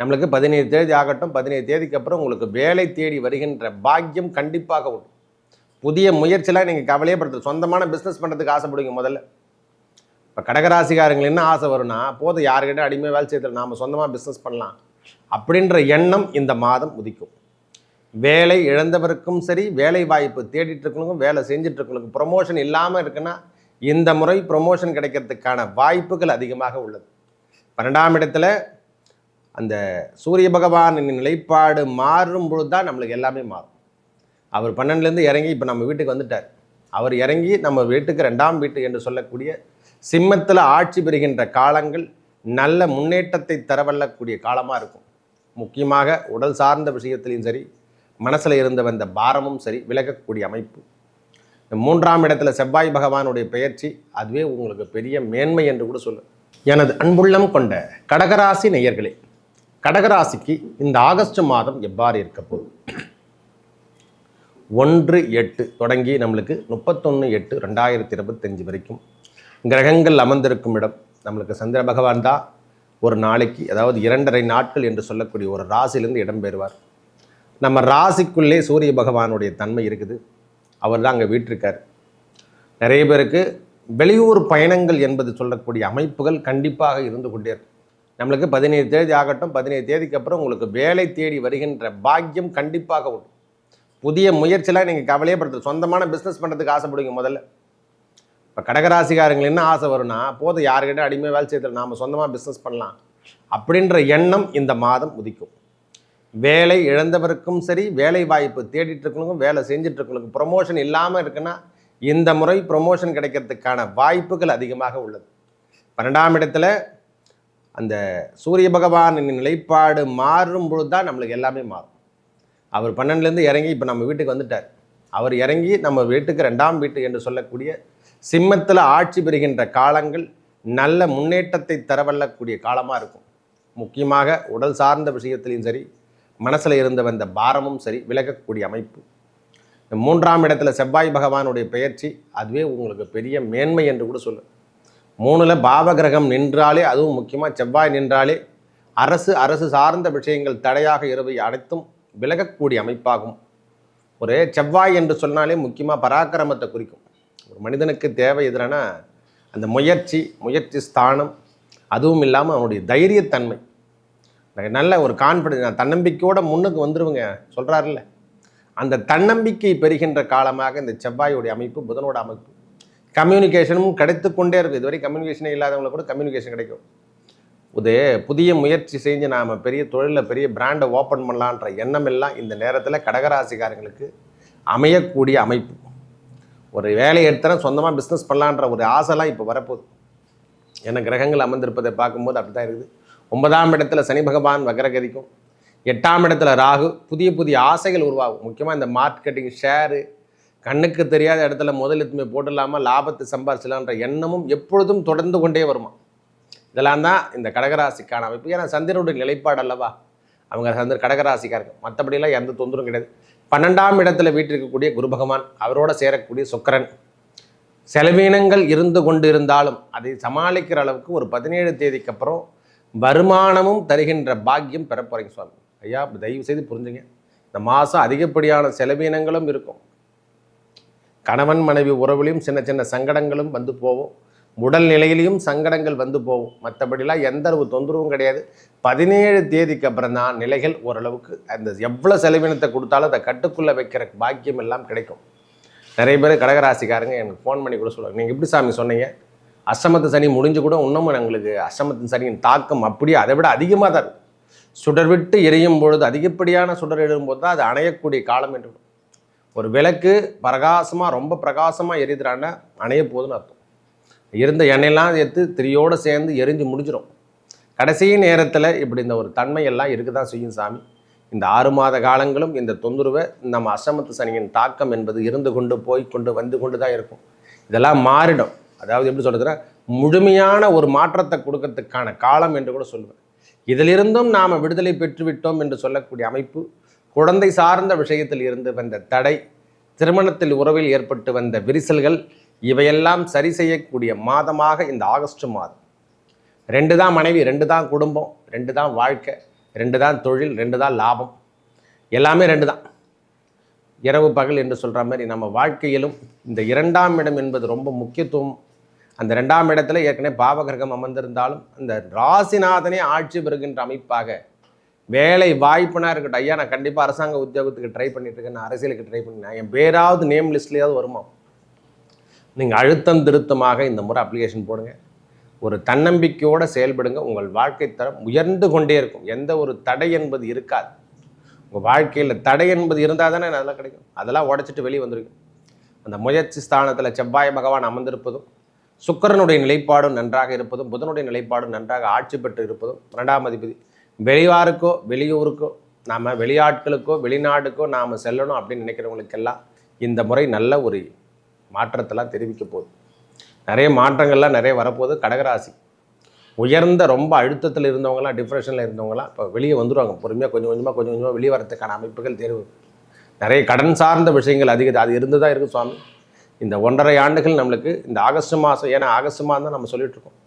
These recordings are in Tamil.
நம்மளுக்கு பதினேழு தேதி ஆகட்டும் பதினேழு தேதிக்கு அப்புறம் உங்களுக்கு வேலை தேடி வருகின்ற பாக்கியம் கண்டிப்பாக உண்டு. புதிய முயற்சியெல்லாம் நீங்கள் கவலையப்படுத்து சொந்தமான பிஸ்னஸ் பண்ணுறதுக்கு ஆசைப்படுவீங்க முதல்ல. இப்போ கடகராசிக்காரங்களுக்கு என்ன ஆசை வரும்னா போதும் யாருக்கிட்ட அடிமை வேலை செய்யறது நாம் சொந்தமாக பிஸ்னஸ் பண்ணலாம். அப்படின்ற எண்ணம் இந்த மாதம் உதிக்கும். வேலை இழந்தவருக்கும் சரி வேலை வாய்ப்பு தேடிட்டு வேலை செஞ்சுட்டு ப்ரொமோஷன் இல்லாமல் இருக்குன்னா இந்த முறை ப்ரொமோஷன் கிடைக்கிறதுக்கான வாய்ப்புகள் அதிகமாக உள்ளது. பன்னெண்டாம் இடத்துல அந்த சூரிய பகவானின் நிலைப்பாடு மாறும் பொழுது தான் நம்மளுக்கு எல்லாமே மாறும். அவர் பன்னெண்டுலேருந்து இறங்கி இப்போ நம்ம வீட்டுக்கு வந்துட்டார். அவர் இறங்கி நம்ம வீட்டுக்கு ரெண்டாம் வீட்டு என்று சொல்லக்கூடிய சிம்மத்தில் ஆட்சி பெறுகின்ற காலங்கள் நல்ல முன்னேற்றத்தை தரவல்லக்கூடிய காலமாக இருக்கும். முக்கியமாக உடல் சார்ந்த விஷயத்திலையும் சரி மனசில் இருந்த வந்த பாரமும் சரி விலகக்கூடிய அமைப்பு. மூன்றாம் இடத்துல செவ்வாய் பகவானுடைய பெயர்ச்சி அதுவே உங்களுக்கு பெரிய மேன்மை என்று கூட சொல்லு எனது அன்புள்ளம் கொண்ட கடகராசி நேயர்களே கடகராசிக்கு இந்த ஆகஸ்ட் மாதம் எவ்வாறு இருக்க போகுது? ஒன்று எட்டு தொடங்கி நம்மளுக்கு முப்பத்தொன்று எட்டு ரெண்டாயிரத்தி இருபத்தஞ்சு வரைக்கும் கிரகங்கள் அமர்ந்திருக்கும் இடம். நம்மளுக்கு சந்திர பகவான் தான். ஒரு நாளைக்கு அதாவது இரண்டரை நாட்கள் என்று சொல்லக்கூடிய ஒரு ராசியிலிருந்து இடம்பெறுவார் நம்ம ராசிக்குள்ளே சூரிய பகவானுடைய தன்மை இருக்குது. அவர் தான் அங்கே வீட்டிருக்கார். நிறைய பேருக்கு வெளியூர் பயணங்கள் என்பது சொல்லக்கூடிய அமைப்புகள் கண்டிப்பாக இருந்து கொண்டே இருக்கும். நம்மளுக்கு பதினேழு தேதி ஆகட்டும் பதினேழு தேதிக்கு அப்புறம் உங்களுக்கு வேலை தேடி வருகின்ற பாக்கியம் கண்டிப்பாக உண்டு. புதிய முயற்சியெல்லாம் நீங்கள் கவலையப்படுத்து சொந்தமான பிஸ்னஸ் பண்ணுறதுக்கு ஆசைப்படுவீங்க முதல்ல. இப்போ கடகராசிக்காரங்களுக்கு என்ன ஆசை வரும்னா போதும் யாருக்கிட்ட அடிமை வேலை செய்யறது நாம் சொந்தமாக பிஸ்னஸ் பண்ணலாம். அப்படின்ற எண்ணம் இந்த மாதம் உதிக்கும். வேலை இழந்தவருக்கும் சரி வேலை வாய்ப்பு தேடிட்டுருக்கவங்களுக்கும் வேலை செஞ்சிட்ருக்கவங்களுக்கும் ப்ரொமோஷன் இல்லாமல் இருக்குன்னா இந்த முறை ப்ரொமோஷன் கிடைக்கிறதுக்கான வாய்ப்புகள் அதிகமாக உள்ளது. பன்னெண்டாம் இடத்துல அந்த சூரிய பகவானின் நிலைப்பாடு மாறும் பொழுது தான் நம்மளுக்கு எல்லாமே மாறும். அவர் பன்னெண்டுலேருந்து இறங்கி இப்போ நம்ம வீட்டுக்கு வந்துட்டார். அவர் இறங்கி நம்ம வீட்டுக்கு ரெண்டாம் வீட்டு என்று சொல்லக்கூடிய சிம்மத்தில் ஆட்சி பெறுகின்ற காலங்கள் நல்ல முன்னேற்றத்தை தரவல்லக்கூடிய காலமாக இருக்கும். முக்கியமாக உடல் சார்ந்த விஷயத்திலையும் சரி மனசில் இருந்த வந்த பாரமும் சரி விலகக்கூடிய அமைப்பு. மூன்றாம் இடத்துல செவ்வாய் பகவானுடைய பெயர்ச்சி அதுவே உங்களுக்கு பெரிய மேன்மை என்று கூட சொல்லு மூணில் பாவகிரகம் நின்றாலே அதுவும் முக்கியமாக செவ்வாய் நின்றாலே அரசு அரசு சார்ந்த விஷயங்கள் தடையாக இருவை அனைத்தும் விலகக்கூடிய அமைப்பாகும். ஒரு செவ்வாய் என்று சொன்னாலே முக்கியமாக பராக்கிரமத்தை குறிக்கும். ஒரு மனிதனுக்கு தேவை எதுனா அந்த முயற்சி முயற்சி ஸ்தானம் அதுவும் இல்லாமல் அவனுடைய தைரியத்தன்மை. நல்ல ஒரு கான்ஃபிடன்ஸ் தன்னம்பிக்கையோட முன்னுக்கு வந்துடுவங்க சொல்கிறாருல்ல அந்த தன்னம்பிக்கை பெறுகின்ற காலமாக இந்த செவ்வாயுடைய அமைப்பு புதனோட அமைப்பு. கம்யூனிகேஷனும் கிடைத்து கொண்டே இருக்கும். இதுவரை கம்யூனிகேஷனே இல்லாதவங்களுக்கு கூட கம்யூனிகேஷன் கிடைக்கும். இது புதிய முயற்சி செஞ்சு நாம் பெரிய தொழிலில் பெரிய பிராண்டை ஓப்பன் பண்ணலான்ற எண்ணம் எல்லாம் இந்த நேரத்தில் கடகராசிக்காரங்களுக்கு அமையக்கூடிய அமைப்பு. ஒரு வேலையை எடுத்தனா சொந்தமாக பிஸ்னஸ் பண்ணலான்ற ஒரு ஆசைலாம் இப்போ வரப்போகுது. ஏன்னா கிரகங்கள் அமர்ந்திருப்பதை பார்க்கும்போது அப்படி தான் இருக்குது. ஒன்பதாம் இடத்துல சனி பகவான் வக்ரகதிக்கும் எட்டாம் இடத்துல ராகு புதிய புதிய ஆசைகள் உருவாகும். முக்கியமாக இந்த மார்க்கெட்டிங் ஷேரு கண்ணுக்கு தெரியாத இடத்துல முதல் எத்துமே போட்டுடலாமா லாபத்தை சம்பாரிச்சலான்ற எண்ணமும் எப்பொழுதும் தொடர்ந்து கொண்டே வருமா? இதெல்லாம் தான் இந்த கடகராசிக்கான அமைப்பு. ஏன்னா சந்திரனுடைய நிலைப்பாடு அல்லவா? அவங்க சந்திர கடகராசிக்காரங்க மற்றபடியெல்லாம் எந்த தொந்தரும் கிடையாது. பன்னெண்டாம் இடத்துல வீட்டிருக்கக்கூடிய குரு பகவான் அவரோட சேரக்கூடிய சுக்கிரன். செலவீனங்கள் இருந்து கொண்டு இருந்தாலும் அதை சமாளிக்கிற அளவுக்கு ஒரு பதினேழு தேதிக்கு அப்புறம் வருமானமும் தருகின்ற பாக்கியம் பெற போறீங்க சுவாமி. ஐயா தயவு செய்து புரிஞ்சுங்க. இந்த மாதம் அதிகப்படியான செலவீனங்களும் இருக்கும். கணவன் மனைவி உறவுலையும் சின்ன சின்ன சங்கடங்களும் வந்து போகும். உடல் நிலையிலையும் சங்கடங்கள் வந்து போகும். மற்றபடிலாம் எந்த அளவு தொந்தரவும் கிடையாது. பதினேழு தேதிக்கு அப்புறம் தான் நிலைகள் ஓரளவுக்கு அந்த எவ்வளோ செலவினத்தை கொடுத்தாலும் அதை கட்டுக்குள்ளே வைக்கிற பாக்கியம் எல்லாம் கிடைக்கும். நிறைய பேர் கடகராசிக்காரங்க எனக்கு ஃபோன் பண்ணி கூட சொல்லுவாங்க நீங்கள் எப்படி சாமி சொன்னீங்க? அஷ்டமத்து சனி முடிஞ்சு கூட இன்னமும் எங்களுக்கு அசமத்து சனியின் தாக்கம் அப்படியே அதை விட அதிகமாக தான் இருக்கும் சுடர் விட்டு எரியும் பொழுது அதிகப்படியான சுடர் எழும்போது தான் அது அணையக்கூடிய காலம் என்று ஒரு விளக்கு பிரகாசமாக ரொம்ப பிரகாசமாக எரியுதுறான்னா அணைய போதுன்னு அர்த்தம். இருந்த எண்ணெயெல்லாம் எடுத்து திரியோடு சேர்ந்து எரிஞ்சு முடிஞ்சிடும் கடைசி நேரத்தில் இப்படி இந்த ஒரு தன்மையெல்லாம் இருக்க தான் செய்யும் சாமி. இந்த ஆறு மாத காலங்களும் இந்த தொந்தரவை நம்ம அசமத்து சனியின் தாக்கம் என்பது இருந்து கொண்டு போய் கொண்டு வந்து கொண்டு தான் இருக்கும். இதெல்லாம் மாறிடும். அதாவது எப்படி சொல்கிறதுனா முழுமையான ஒரு மாற்றத்தை கொடுக்கறதுக்கான காலம் என்று கூட சொல்லுவேன். இதிலிருந்தும் நாம் விடுதலை பெற்றுவிட்டோம் என்று சொல்லக்கூடிய அமைப்பு குழந்தை சார்ந்த விஷயத்தில் இருந்து வந்த தடை திருமணத்தில் உறவில் ஏற்பட்டு வந்த விரிசல்கள் இவையெல்லாம் சரி செய்யக்கூடிய மாதமாக இந்த ஆகஸ்ட் மாதம். ரெண்டு தான் மனைவி ரெண்டு தான் குடும்பம் ரெண்டு தான் வாழ்க்கை ரெண்டு தான் தொழில் ரெண்டு தான் லாபம். எல்லாமே ரெண்டு தான். இரவு பகல் என்று சொல்கிற மாதிரி நம்ம வாழ்க்கையிலும் இந்த இரண்டாம் இடம் என்பது ரொம்ப முக்கியத்துவம். அந்த ரெண்டாம் இடத்துல ஏற்கனவே பாவகிரகம் அமர்ந்திருந்தாலும் அந்த ராசிநாதனே ஆட்சி பெறுகின்ற அமைப்பாக வேலை வாய்ப்புனா இருக்கட்டும். ஐயா நான் கண்டிப்பாக அரசாங்க உத்தியோகத்துக்கு ட்ரை பண்ணிட்டு இருக்கேன் நான் அரசியலுக்கு ட்ரை பண்ணேன் என் பேராவது நேம் லிஸ்ட்லேயாவது வருமா? நீங்கள் அழுத்தம் திருத்தமாக இந்த முறை அப்ளிகேஷன் போடுங்க. ஒரு தன்னம்பிக்கையோடு செயல்படுங்க. உங்கள் வாழ்க்கை தரம் உயர்ந்து கொண்டே இருக்கும். எந்த ஒரு தடை என்பது இருக்காது. உங்கள் வாழ்க்கையில் தடை என்பது இருந்தால் தானே அதெல்லாம் கிடைக்கும். அதெல்லாம் உடச்சிட்டு வெளியே வந்திருக்கும் அந்த முயற்சி ஸ்தானத்தில் செவ்வாய் பகவான் அமர்ந்திருப்பதும் சுக்கரனுடைய நிலைப்பாடும் நன்றாக இருப்பதும் புதனுடைய நிலைப்பாடும் நன்றாக ஆட்சி பெற்று இருப்பதும் இரண்டாம் அதிபதி வெளிவாருக்கோ வெளியூருக்கோ நாம் வெளியாட்களுக்கோ வெளிநாடுக்கோ நாம் செல்லணும் அப்படின்னு நினைக்கிறவங்களுக்கெல்லாம் இந்த முறை நல்ல ஒரு மாற்றத்தெல்லாம் தெரிவிக்க போகுது. நிறைய மாற்றங்கள்லாம் நிறைய வரப்போகுது. கடகராசி. உயர்ந்த ரொம்ப அழுத்தத்தில் இருந்தவங்களாம் டிப்ரெஷனில் இருந்தவங்களாம் இப்போ வெளியே வந்துடுவாங்க பொறுமையாக கொஞ்சம் கொஞ்சமாக கொஞ்சம் கொஞ்சமாக வெளியே வரத்துக்கான அமைப்புகள் தேர்வு. நிறைய கடன் சார்ந்த விஷயங்கள் அதிக அது இருந்து தான் இருக்குது சுவாமி. இந்த ஒன்றரை ஆண்டுகள் நம்மளுக்கு இந்த ஆகஸ்ட் மாதம் ஏன்னா ஆகஸ்ட் மாதம் தான் நம்ம சொல்லிகிட்ருக்கோம்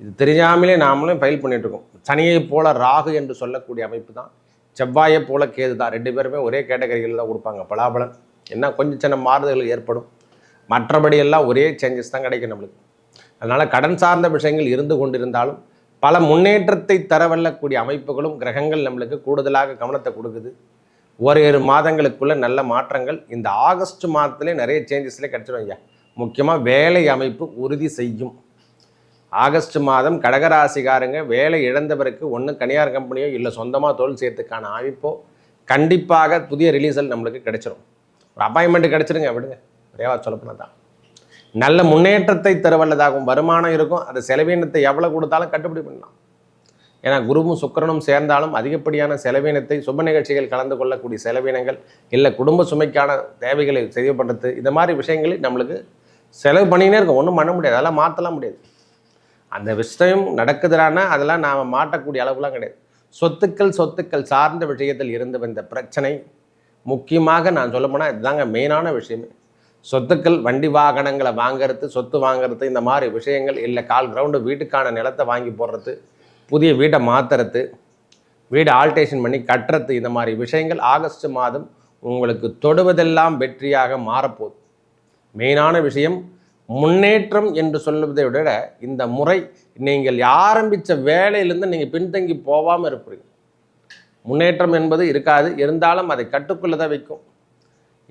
இது தெரியாமலே நாமளும் ஃபைல் பண்ணிகிட்ருக்கோம் சனியைப் சனியை போல ராகு என்று சொல்லக்கூடிய அமைப்பு தான். செவ்வாயை போல கேது தான். ரெண்டு பேருமே ஒரே கேட்டகரிகளில் தான் கொடுப்பாங்க. பலாபலன். என்ன கொஞ்சம் சின்ன மாறுதல்கள் ஏற்படும். மற்றபடி எல்லாம் ஒரே சேஞ்சஸ் தான் கிடைக்கும் நம்மளுக்கு. அதனால் கடன் சார்ந்த விஷயங்கள் இருந்து கொண்டிருந்தாலும் பல முன்னேற்றத்தை தரவல்லக்கூடிய அமைப்புகளும் கிரகங்கள் நம்மளுக்கு கூடுதலாக கவனத்தை கொடுக்குது. ஓரிரு மாதங்களுக்குள்ள நல்ல மாற்றங்கள். இந்த ஆகஸ்ட் மாதத்துலேயே நிறைய சேஞ்சஸ்லேயே கிடச்சிடும் ஐயா. முக்கியமாக வேலை அமைப்பு உறுதி செய்யும். ஆகஸ்ட் மாதம் கடகராசிகாரங்க வேலை இழந்தவருக்கு ஒன்று கனியார் கம்பெனியோ இல்லை சொந்தமாக தொழில் செய்யறதுக்கான அமைப்போ கண்டிப்பாக புதிய ரிலீஸல் நம்மளுக்கு கிடைச்சிரும். ஒரு அப்பாயின்மெண்ட் கிடைச்சிருங்க விடுங்க. விரைவாக சொல்லப்போனால் தான். நல்ல முன்னேற்றத்தை தரவல்லதாகும் வருமானம் இருக்கும். அந்த செலவீனத்தை எவ்வளோ கொடுத்தாலும் கட்டுப்படி பண்ணலாம். ஏன்னா குருவும் சுக்கிரனும் சேர்ந்தாலும் அதிகப்படியான செலவீனத்தை சுப நிகழ்ச்சிகள் கலந்து கொள்ளக்கூடிய செலவினங்கள் இல்லை குடும்ப சுமைக்கான தேவைகளை செய்யப்படுறது இந்த மாதிரி விஷயங்களில் நம்மளுக்கு செலவு பண்ணினே இருக்கும். ஒன்றும் பண்ண முடியாது. அதெல்லாம் மாற்றலாம் முடியாது. அந்த விஷயம் நடக்குதுறானா அதெல்லாம் நாம் மாட்டக்கூடிய அளவுலாம் கிடையாது. சொத்துக்கள் சொத்துக்கள் சார்ந்த விஷயத்தில் இருந்து வந்த பிரச்சனை முக்கியமாக நான் சொல்ல போனால் இதுதாங்க மெயினான விஷயமே. சொத்துக்கள் வண்டி வாகனங்களை வாங்குறது சொத்து வாங்குறது இந்த மாதிரி விஷயங்கள் இல்லை கால் கிரவுண்டு வீட்டுக்கான நிலத்தை வாங்கி போடுறது புதிய வீட்டை மாற்றுறது வீடு ஆல்டேஷன் பண்ணி கட்டுறது இந்த மாதிரி விஷயங்கள் ஆகஸ்ட் மாதம் உங்களுக்கு தொடுவதெல்லாம் வெற்றியாக மாறப்போகுது. மெயினான விஷயம் முன்னேற்றம் என்று சொல்லுவதை விட இந்த முறை நீங்கள் ஆரம்பித்த வேலையிலேருந்து நீங்கள் பின்தங்கி போகாமல் இருப்பீங்க. முன்னேற்றம் என்பது இருக்காது. இருந்தாலும் அதை கட்டுக்குள்ளே தான் வைக்கும்.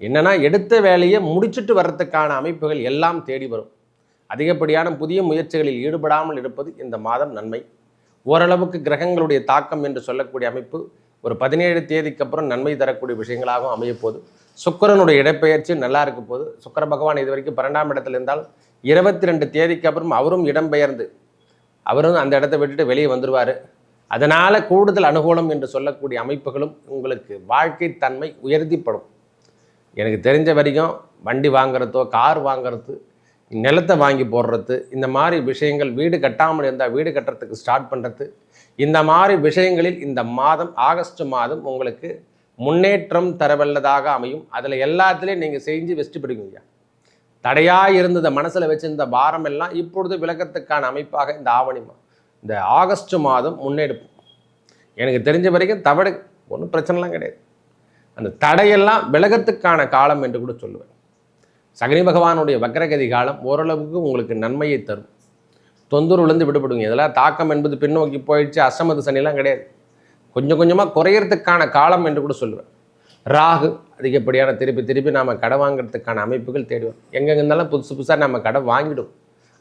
என்னன்னா எடுத்த வேலையை முடிச்சுட்டு வர்றதுக்கான அமைப்புகள் எல்லாம் தேடி வரும். அதிகப்படியான புதிய முயற்சிகளில் ஈடுபடாமல் இருப்பது இந்த மாதம் நன்மை. ஓரளவுக்கு கிரகங்களுடைய தாக்கம் என்று சொல்லக்கூடிய அமைப்பு ஒரு பதினேழு தேதிக்கு அப்புறம் நன்மை தரக்கூடிய விஷயங்களாகவும் அமையப்போகுது. சுக்கிரனுடைய இடப்பெயர்ச்சி நல்லா இருக்க போது சுக்கர பகவான் இது வரைக்கும் பன்னெண்டாம் இடத்துல இருந்தால் இருபத்தி ரெண்டு தேதிக்கு அப்புறம் அவரும் இடம்பெயர்ந்து அவரும் அந்த இடத்த விட்டுட்டு வெளியே வந்துடுவார் அதனால் கூடுதல் அனுகூலம் என்று சொல்லக்கூடிய அமைப்புகளும் உங்களுக்கு வாழ்க்கை தன்மை உயர்த்திப்படும். எனக்கு தெரிஞ்ச வரைக்கும் வண்டி வாங்குறதோ கார் வாங்குறது நிலத்தை வாங்கி போடுறது இந்த மாதிரி விஷயங்கள் வீடு கட்டாமல் இருந்தால் வீடு கட்டுறதுக்கு ஸ்டார்ட் பண்ணுறது இந்த மாதிரி விஷயங்களில் இந்த மாதம் ஆகஸ்ட் மாதம் உங்களுக்கு முன்னேற்றம் தரவல்லதாக அமையும். அதில் எல்லாத்துலேயும் நீங்கள் செஞ்சு வெஸ்ட் பிடிக்குங்க தடையாக இருந்ததை மனசில் வச்சிருந்த பாரம் எல்லாம் இப்பொழுது விளக்கத்துக்கான அமைப்பாக இந்த ஆவணிமா இந்த ஆகஸ்ட் மாதம் முன்னெடுப்பு எனக்கு தெரிஞ்ச வரைக்கும் தவறு ஒன்றும் பிரச்சனைலாம் கிடையாது. அந்த தடையெல்லாம் விலகத்துக்கான காலம் என்று கூட சொல்லுவேன். சகனி பகவானுடைய வக்ரகதி காலம் ஓரளவுக்கு உங்களுக்கு நன்மையை தரும். தொந்தரவுலேருந்து விடுபடுங்க இதெல்லாம் தாக்கம் என்பது பின்னோக்கி போயிடுச்சு. அசமது சனிலாம் கிடையாது. கொஞ்சம் கொஞ்சமாக குறையிறதுக்கான காலம் என்று கூட சொல்லுவேன். ராகு அதிகப்படியான திருப்பி திருப்பி நாம் கடை வாங்குறதுக்கான அமைப்புகள் தேடுவோம். எங்கெங்க இருந்தாலும் புதுசு புதுசாக நம்ம கடை வாங்கிடும்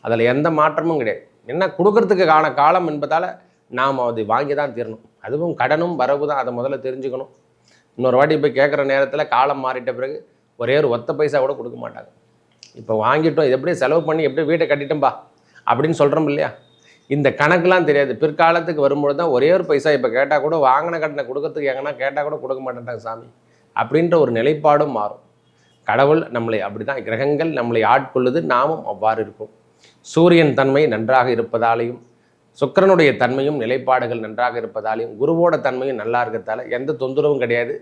அதில் எந்த மாற்றமும் கிடையாது. என்ன கொடுக்கறதுக்கான காலம் என்பதால் நாம் அதை வாங்கி தான் தீரணும். அதுவும் கடனும் வரவு தான் அதை முதல்ல தெரிஞ்சுக்கணும். இன்னொரு வாட்டி போய் கேட்குற நேரத்தில் காலம் மாறிட்ட பிறகு ஒரே ஒரு ஒத்த பைசா கூட கொடுக்க மாட்டாங்க. இப்போ வாங்கிட்டோம் இது எப்படி செலவு பண்ணி எப்படி வீட்டை கட்டிட்டோம்பா? அப்படின்னு சொல்கிறோம் இல்லையா? இந்த கணக்கெலாம் தெரியாது. பிற்காலத்துக்கு வரும்பொழுது தான் ஒரே ஒரு பைசா இப்போ கேட்டால் கூட வாங்கின கடனை கொடுக்கறதுக்கு எங்கன்னா கேட்டால் கூட கொடுக்க மாட்டேன்ட்டாங்க சாமி. அப்படின்ற ஒரு நிலைப்பாடும் மாறும். கடவுள் நம்மளை அப்படி தான் கிரகங்கள் நம்மளை ஆட்கொள்ளுது நாமும் அவ்வாறு இருக்கும் சூரியன் தன்மை நன்றாக இருப்பதாலையும் சுக்கிரனுடைய தன்மையும் நிலைப்பாடுகள் நன்றாக இருப்பதாலையும் குருவோட தன்மையும் நல்லா இருக்கிறதால எந்த தொந்தரவும் கிடையாது.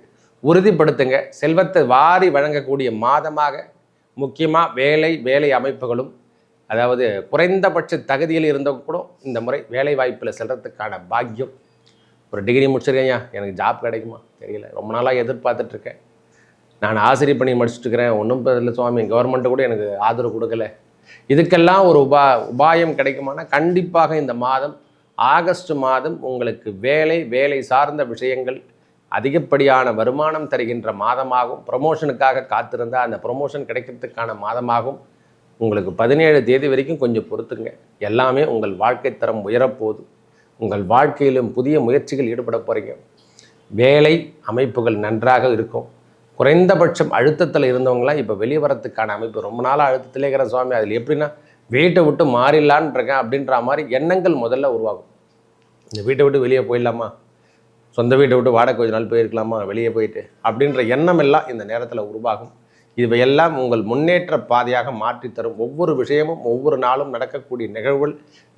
உறுதிப்படுத்துங்க. செல்வத்தை வாரி வழங்கக்கூடிய மாதமாக முக்கியமாக வேலை வேலை அமைப்புகளும் அதாவது குறைந்தபட்ச தகுதியில் இருந்தவங்க கூட இந்த முறை வேலை வாய்ப்பில் செல்கிறதுக்கான பாக்கியம். ஒரு டிகிரி முடிச்சிருக்கேன்யா எனக்கு ஜாப் கிடைக்குமா? தெரியல. ரொம்ப நாளாக எதிர்பார்த்துட்ருக்கேன். நான் ஆசிரியர் பணி முடிச்சுட்டுருக்கிறேன் ஒன்றும் இல்லை சுவாமி. கவர்மெண்ட்டு கூட எனக்கு ஆதரவு கொடுக்கல. இதுக்கெல்லாம் ஒரு உபா உபாயம் கிடைக்குமானா கண்டிப்பாக இந்த மாதம் ஆகஸ்ட் மாதம் உங்களுக்கு வேலை வேலை சார்ந்த விஷயங்கள் அதிகப்படியான வருமானம் தருகின்ற மாதமாகும். ப்ரமோஷனுக்காக காத்திருந்தால் அந்த ப்ரொமோஷன் கிடைக்கிறதுக்கான மாதமாகும். உங்களுக்கு பதினேழு தேதி வரைக்கும் கொஞ்சம் பொறுத்துங்க. எல்லாமே உங்கள் வாழ்க்கை தரம் உயரப்போகுது. உங்கள் வாழ்க்கையிலும் புதிய முயற்சிகள் ஈடுபட போகிறீங்க வேலை அமைப்புகள் நன்றாக இருக்கும். குறைந்தபட்சம் அழுத்தத்தில் இருந்தவங்களாம் இப்போ வெளியே வரத்துக்கான அமைப்பு. ரொம்ப நாளாக அழுத்தத்திலே இருக்கிற சுவாமி அதில் எப்படின்னா வீட்டை விட்டு மாறிடலான் இருக்கேன் அப்படின்ற மாதிரி எண்ணங்கள் முதல்ல உருவாகும். இந்த வீட்டை விட்டு வெளியே போயிடலாமா? சொந்த வீட்டை விட்டு வாடகை கொஞ்ச நாள் போயிருக்கலாமா? வெளியே போயிட்டு அப்படின்ற எண்ணம் எல்லாம் இந்த நேரத்தில் உருவாகும். இவையெல்லாம் உங்கள் முன்னேற்ற பாதையாக மாற்றி தரும். ஒவ்வொரு விஷயமும் ஒவ்வொரு நாளும் நடக்கக்கூடிய நிகழ்வுகள்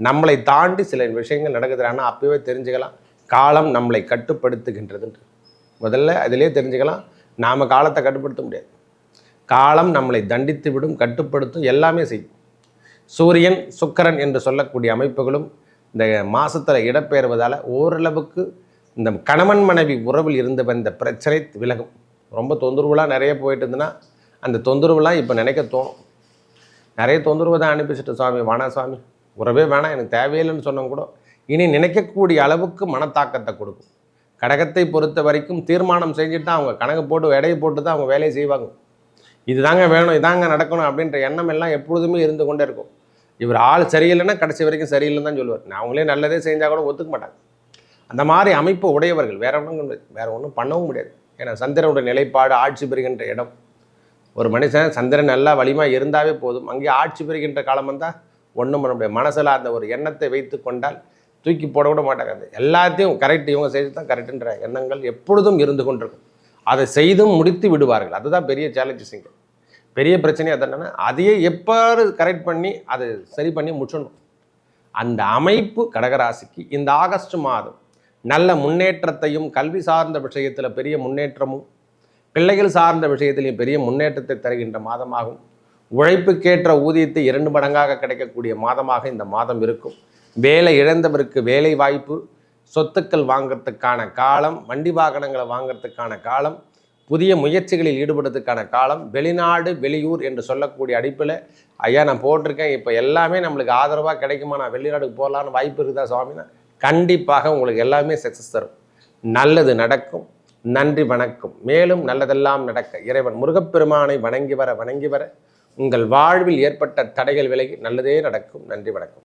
நம்மளை தாண்டி சில விஷயங்கள் நடக்குதுன்னா அப்பவே தெரிஞ்சுக்கலாம். காலம் நம்மளை கட்டுப்படுத்துகின்றதுன்று முதல்ல அதிலே தெரிஞ்சுக்கலாம். நாம் காலத்தை கட்டுப்படுத்த முடியாது. காலம் நம்மளை தண்டித்து விடும் கட்டுப்படுத்தும் எல்லாமே செய்யும். சூரியன் சுக்கரன் என்று சொல்லக்கூடிய அமைப்புகளும் இந்த மாதத்தில் இடம்பெயர்வதால் ஓரளவுக்கு இந்த கணவன் மனைவி உறவில் இருந்து வந்த பிரச்சனை விலகும். ரொம்ப தொந்தரவுலாம் நிறைய போயிட்டு இருந்துன்னா அந்த தொந்தரவுலாம் இப்போ நினைக்க தோணும். நிறைய தொந்தரவு தான் அனுப்பிச்சிட்டு சுவாமி வேணா சுவாமி உறவே வேணாம் எனக்கு தேவையில்லைன்னு சொன்னோம் கூட இனி நினைக்கக்கூடிய அளவுக்கு மனத்தாக்கத்தை கொடுக்கும். கடகத்தை பொறுத்த வரைக்கும் தீர்மானம் செஞ்சுட்டு தான் அவங்க கணக்கு போட்டு எடையை போட்டு தான் அவங்க வேலையை செய்வாங்க. இதுதாங்க வேணும் இதாங்க நடக்கணும் அப்படின்ற எண்ணம் எல்லாம் எப்பொழுதுமே இருந்து கொண்டே இருக்கும். இவர் ஆள் சரியில்லைன்னா கடைசி வரைக்கும் சரியில்லைன்னு தான் சொல்லுவார். நான் அவங்களே நல்லதே செஞ்சால் கூட ஒத்துக்க மாட்டாங்க. அந்த மாதிரி அமைப்பு உடையவர்கள் வேற ஒன்றும் வேற ஒன்றும் பண்ணவும் முடியாது. ஏன்னா சந்திரனுடைய நிலைப்பாடு ஆட்சி பெறுகின்ற இடம். ஒரு மனுஷன் சந்திரன் நல்லா வலிமா இருந்தாவே போதும். அங்கே ஆட்சி பெறுகின்ற காலம் வந்தால் ஒன்றும் பண்ண முடியாது. மனசில் அந்த ஒரு எண்ணத்தை வைத்து கொண்டால் தூக்கி போட விட மாட்டாங்க. எல்லாத்தையும் கரெக்ட் இவங்க செய்து தான் கரெக்டுன்ற எண்ணங்கள் எப்பொழுதும் இருந்து கொண்டிருக்கும். அதை செய்தும் முடித்து விடுவார்கள். அதுதான் பெரிய சேலஞ்சஸ் இங்கே பெரிய பிரச்சனை அது என்னென்னா அதையே எப்பாரு கரெக்ட் பண்ணி அதை சரி பண்ணி முடிச்சணும் அந்த அமைப்பு கடகராசிக்கு இந்த ஆகஸ்ட் மாதம் நல்ல முன்னேற்றத்தையும் கல்வி சார்ந்த விஷயத்தில் பெரிய முன்னேற்றமும் பிள்ளைகள் சார்ந்த விஷயத்திலையும் பெரிய முன்னேற்றத்தை தருகின்ற மாதமாகும். உழைப்புக்கேற்ற ஊதியத்தை இரண்டு மடங்காக கிடைக்கக்கூடிய மாதமாக இந்த மாதம் இருக்கும். வேலை இழந்தவருக்கு வேலை வாய்ப்பு சொத்துக்கள் வாங்கிறதுக்கான காலம் வண்டி வாகனங்களை வாங்குறதுக்கான காலம் புதிய முயற்சிகளில் ஈடுபடுறதுக்கான காலம் வெளிநாடு வெளியூர் என்று சொல்லக்கூடிய அடிப்பில் ஐயா நான் போட்டிருக்கேன். இப்போ எல்லாமே நம்மளுக்கு ஆதரவாக கிடைக்குமா? நான் வெளிநாடுக்கு போகலான்னு வாய்ப்பு இருக்குதா சுவாமினா கண்டிப்பாக உங்களுக்கு எல்லாமே சக்ஸஸ் தரும். நல்லது நடக்கும். நன்றி வணக்கம். மேலும் நல்லதெல்லாம் நடக்க இறைவன் முருகப்பெருமானை வணங்கி வர வணங்கி வர உங்கள் வாழ்வில் ஏற்பட்ட தடைகள் விலகி நல்லதே நடக்கும். நன்றி வணக்கம்.